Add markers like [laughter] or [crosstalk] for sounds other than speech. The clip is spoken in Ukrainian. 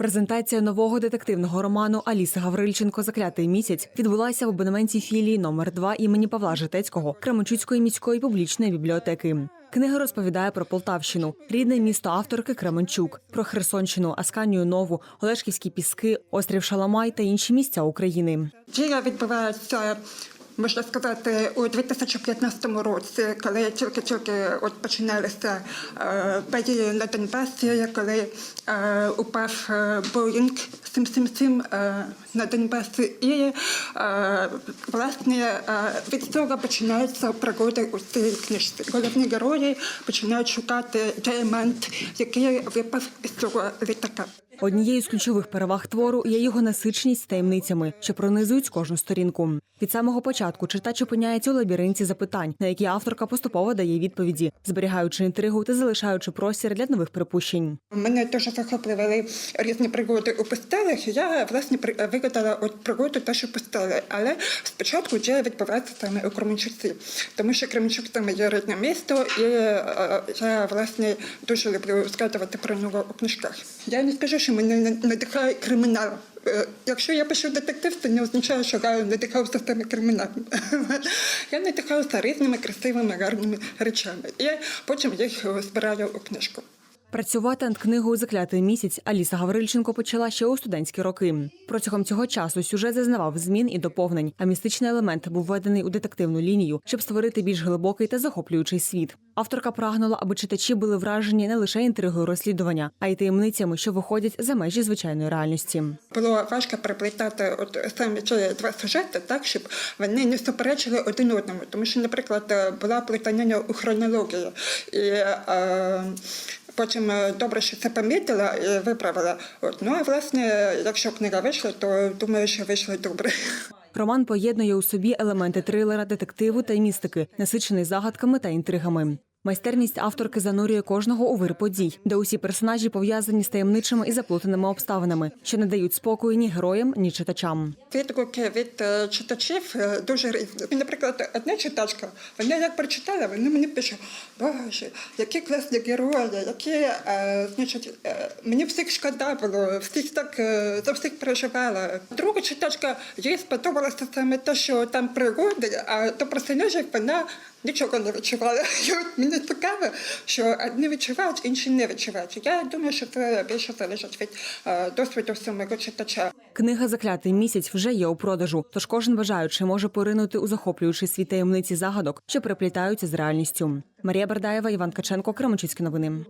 Презентація нового детективного роману Аліси Гаврильченко Заклятий місяць відбулася в абонементі філії номер 2 імені Павла Житецького Кременчуцької міської публічної бібліотеки. Книга розповідає про Полтавщину, рідне місто авторки Кременчук, про Херсонщину, Асканію Нову, Олешківські піски, острів Шаламай та інші місця України. Дія відбувається, можна сказати, у 2015 році, коли тільки-тільки от починалися е, події на Донбасі, коли е, упав е, Боїнг 777 е, на Донбасі. І власне від цього починаються пригоди у цій книжці. Головні герої починають шукати діамант, який випав із цього літака. Однією з ключових переваг твору є його насиченість таємницями, що пронизують кожну сторінку. Від самого початку читач опиняється у лабіринті запитань, на які авторка поступово дає відповіді, зберігаючи інтригу та залишаючи простір для нових припущень. Мене дуже захоплювали різні пригоди у пустелях. Я власне вигадала от пригоду теж у пустелі. Але спочатку дія відбувається саме у Кременчуці, тому що Кременчук це моє рідне місто, і е, я власне дуже люблю згадувати про нього у книжках. Я не скажу, що мене надихає кримінал. Е, Якщо я пишу детектив, це не означає, що я надихаюся саме криміналами. [laughs] Я надихаюся різними красивими, гарними речами. І потім їх е, збираю у книжку. Працювати над книгою Заклятий місяць Аліса Гаврильченко почала ще у студентські роки. Протягом цього часу сюжет зазнавав змін і доповнень, а містичний елемент був введений у детективну лінію, щоб створити більш глибокий та захоплюючий світ. Авторка прагнула, аби читачі були вражені не лише інтригою розслідування, а й таємницями, що виходять за межі звичайної реальності. Було важко переплітати от саме ці два сюжети так, щоб вони не суперечили один одному. Тому що, наприклад, була плетанина у хронології, і е, потім е, добре, що це помітила і виправила. От. Ну а власне, якщо книга вийшла, то думаю, що вийшло добре. Роман поєднує у собі елементи трилера, детективу та містики, насичений загадками та інтригами. Майстерність авторки занурює кожного у вир подій, де усі персонажі пов'язані з таємничими і заплутаними обставинами, що не дають спокою ні героям, ні читачам. Відгуки від е, читачів е, дуже різні. Наприклад, одна читачка, вона як прочитала, вона мені пише, боже, які класні герої, які, е, значить, мені всіх шкода було, всіх так за всіх переживала. Друга читачка, їй сподобалося саме те, що там пригоди, а до персонажів вона нічого не відчувала. [laughs] Я мені цікаво, що одні відчувають, інші не відчувають. Я думаю, що це більше залежить від е, досвіду самого читача. Книга Заклятий місяць вже є у продажу, тож кожен бажаючий може поринути у захоплюючий світ таємниці загадок, що переплітаються з реальністю. Марія Бердаєва, Іван Каченко, Кременчуцькі новини.